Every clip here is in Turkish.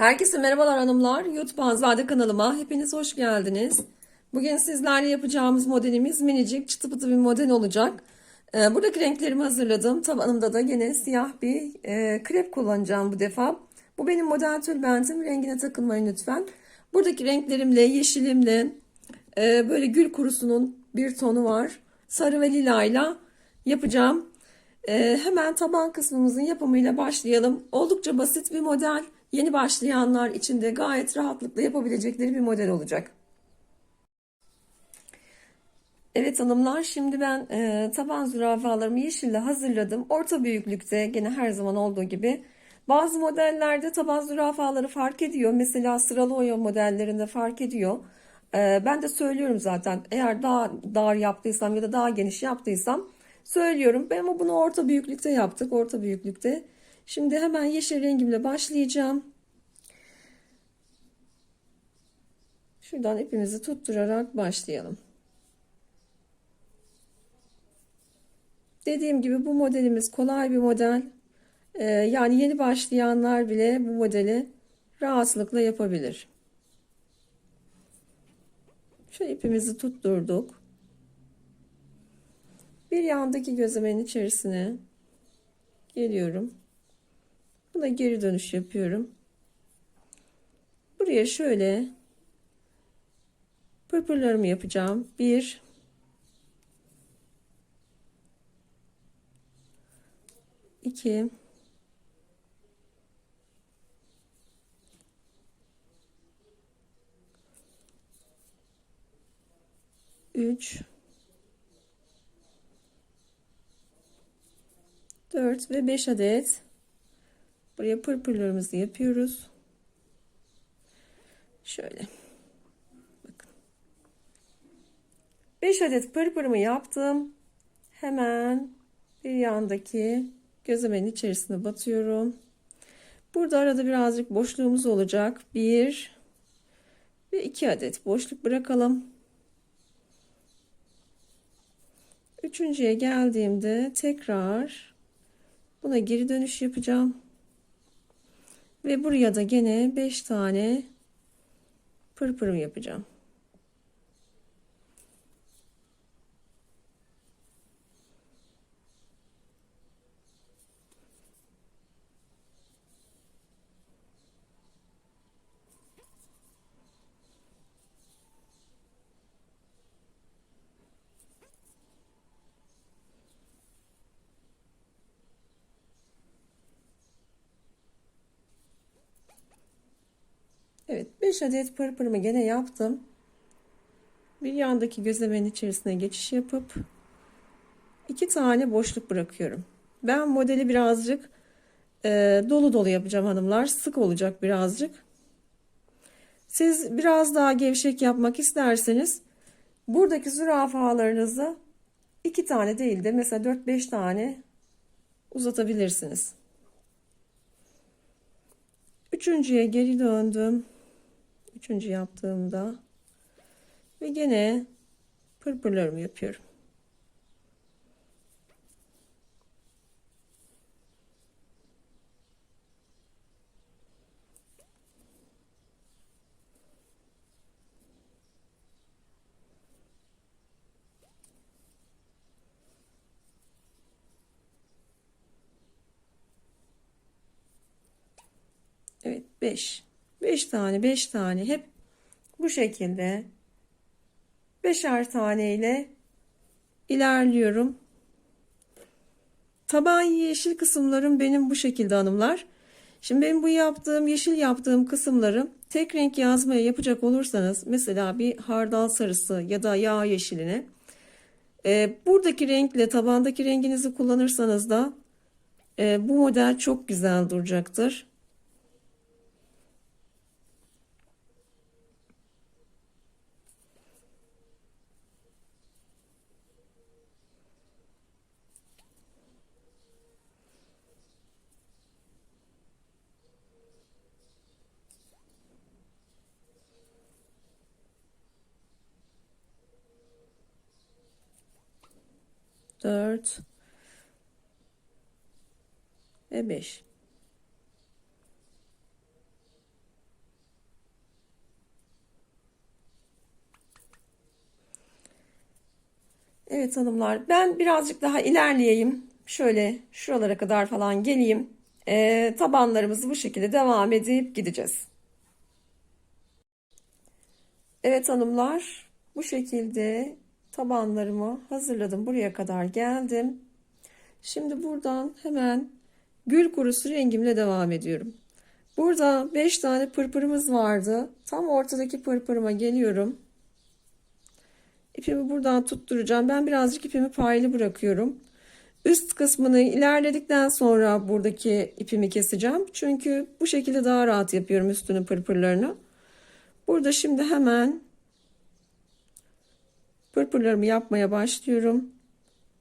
Herkese merhabalar hanımlar. YouTube Azade kanalıma hepiniz hoş geldiniz. Bugün sizlerle yapacağımız modelimiz minicik çıtı pıtı bir model olacak. Ee, buradaki renklerimi hazırladım. Tabanımda da yine siyah bir e, krep kullanacağım bu defa. Bu benim model tülbentim. Rengine takılmayın lütfen. Buradaki renklerimle, yeşilimle, e, böyle gül kurusunun bir tonu var. Sarı ve lilayla yapacağım. Ee, hemen taban kısmımızın yapımıyla başlayalım. Oldukça basit bir model. Yeni başlayanlar için de gayet rahatlıkla yapabilecekleri bir model olacak. Evet hanımlar şimdi ben e, taban zürafalarımı yeşille hazırladım. Orta büyüklükte gene her zaman olduğu gibi. Bazı modellerde taban zürafaları fark ediyor. Mesela sıralı oya modellerinde fark ediyor. E, ben de söylüyorum zaten eğer daha dar yaptıysam ya da daha geniş yaptıysam söylüyorum. Ben ama bunu orta büyüklükte yaptık. Orta büyüklükte. Şimdi hemen yeşil rengimle başlayacağım. Şuradan ipimizi tutturarak başlayalım. Dediğim gibi bu modelimiz kolay bir model. Ee, yani yeni başlayanlar bile bu modeli rahatlıkla yapabilir. Şu ipimizi tutturduk. Bir yandaki gözlemenin içerisine geliyorum. Buna geri dönüş yapıyorum. Buraya şöyle pırpırlarımı yapacağım. Bir, iki, üç, dört ve beş adet Buraya pırpırlarımızı yapıyoruz. Şöyle. Bakın. 5 adet pırpırımı yaptım. Hemen bir yandaki gözlemenin içerisine batıyorum. Burada arada birazcık boşluğumuz olacak. 1 ve 2 adet boşluk bırakalım. Üçüncüye geldiğimde tekrar buna geri dönüş yapacağım. Ve buraya da gene 5 tane pırpırım yapacağım. Evet 5 adet pırpırımı gene yaptım. Bir yandaki gözlemenin içerisine geçiş yapıp iki tane boşluk bırakıyorum. Ben modeli birazcık e, dolu dolu yapacağım hanımlar. Sık olacak birazcık. Siz biraz daha gevşek yapmak isterseniz buradaki zürafalarınızı iki tane değil de mesela 4-5 tane uzatabilirsiniz. Üçüncüye geri döndüm. Üçüncü yaptığımda ve gene pırpırlarımı yapıyorum. Evet 5. 5 tane 5 tane hep bu şekilde beşer tane ile ilerliyorum. Taban yeşil kısımlarım benim bu şekilde hanımlar. Şimdi benim bu yaptığım yeşil yaptığım kısımları tek renk yazmaya yapacak olursanız mesela bir hardal sarısı ya da yağ yeşiline e, buradaki renkle tabandaki renginizi kullanırsanız da e, bu model çok güzel duracaktır. 4 ve 5. Evet hanımlar ben birazcık daha ilerleyeyim. Şöyle şuralara kadar falan geleyim. E, tabanlarımızı bu şekilde devam edip gideceğiz. Evet hanımlar bu şekilde tabanlarımı hazırladım. Buraya kadar geldim. Şimdi buradan hemen gül kurusu rengimle devam ediyorum. Burada 5 tane pırpırımız vardı. Tam ortadaki pırpırıma geliyorum. İpimi buradan tutturacağım. Ben birazcık ipimi paylı bırakıyorum. Üst kısmını ilerledikten sonra buradaki ipimi keseceğim. Çünkü bu şekilde daha rahat yapıyorum üstünün pırpırlarını. Burada şimdi hemen pırpırlarımı yapmaya başlıyorum.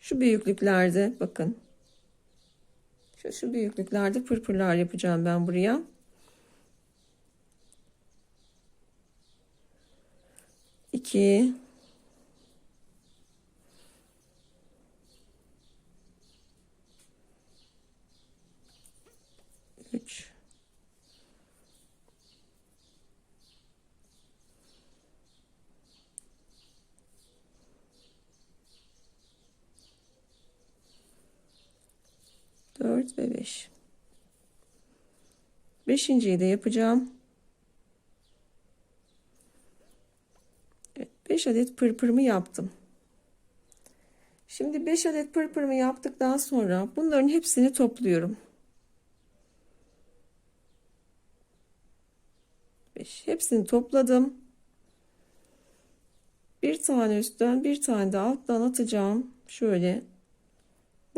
Şu büyüklüklerde bakın. Şu, şu büyüklüklerde pırpırlar yapacağım ben buraya. İki. 4 ve 5. Beşinciyi de yapacağım. Evet, 5 adet pırpırımı yaptım. Şimdi 5 adet pırpırımı yaptıktan sonra bunların hepsini topluyorum. 5. Hepsini topladım. Bir tane üstten bir tane de alttan atacağım. Şöyle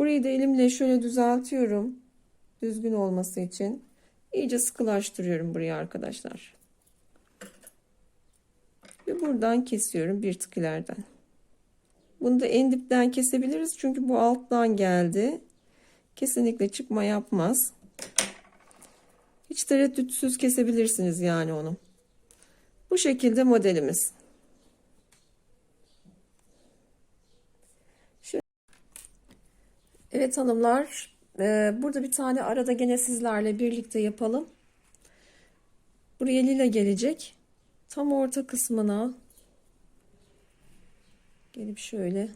Burayı da elimle şöyle düzeltiyorum. Düzgün olması için. İyice sıkılaştırıyorum burayı arkadaşlar. Ve buradan kesiyorum bir tık ileriden. Bunu da en dipten kesebiliriz. Çünkü bu alttan geldi. Kesinlikle çıkma yapmaz. Hiç tereddütsüz kesebilirsiniz yani onu. Bu şekilde modelimiz. Evet hanımlar. e, Burada bir tane arada gene sizlerle birlikte yapalım. Buraya lila gelecek. Tam orta kısmına gelip şöyle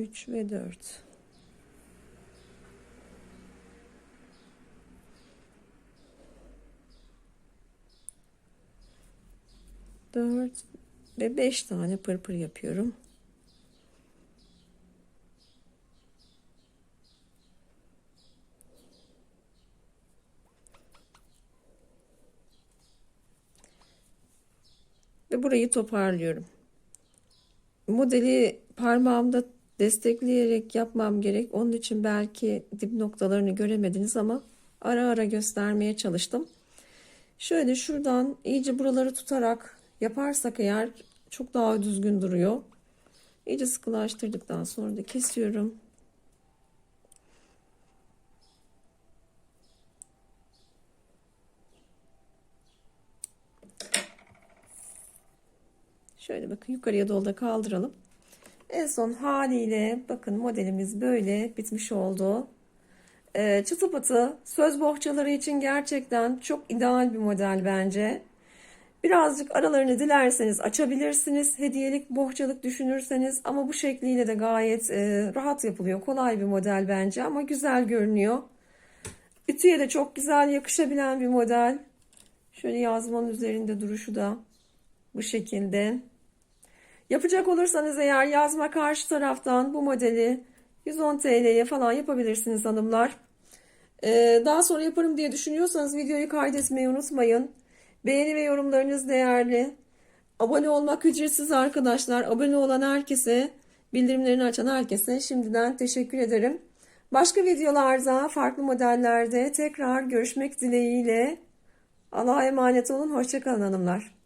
üç ve dört. Dört ve beş tane pırpır yapıyorum. Ve burayı toparlıyorum. Modeli parmağımda destekleyerek yapmam gerek. Onun için belki dip noktalarını göremediniz ama ara ara göstermeye çalıştım. Şöyle şuradan iyice buraları tutarak yaparsak eğer çok daha düzgün duruyor. İyice sıkılaştırdıktan sonra da kesiyorum. Şöyle bakın yukarıya doğru da kaldıralım. En son haliyle bakın modelimiz böyle bitmiş oldu. Ee, çıtı söz bohçaları için gerçekten çok ideal bir model bence. Birazcık aralarını dilerseniz açabilirsiniz. Hediyelik, bohçalık düşünürseniz ama bu şekliyle de gayet e, rahat yapılıyor. Kolay bir model bence ama güzel görünüyor. Ütüye de çok güzel yakışabilen bir model. Şöyle yazmanın üzerinde duruşu da bu şekilde. Yapacak olursanız eğer yazma karşı taraftan bu modeli 110 TL'ye falan yapabilirsiniz hanımlar. Ee, daha sonra yaparım diye düşünüyorsanız videoyu kaydetmeyi unutmayın. Beğeni ve yorumlarınız değerli. Abone olmak ücretsiz arkadaşlar. Abone olan herkese, bildirimlerini açan herkese şimdiden teşekkür ederim. Başka videolarda, farklı modellerde tekrar görüşmek dileğiyle. Allah'a emanet olun. Hoşçakalın hanımlar.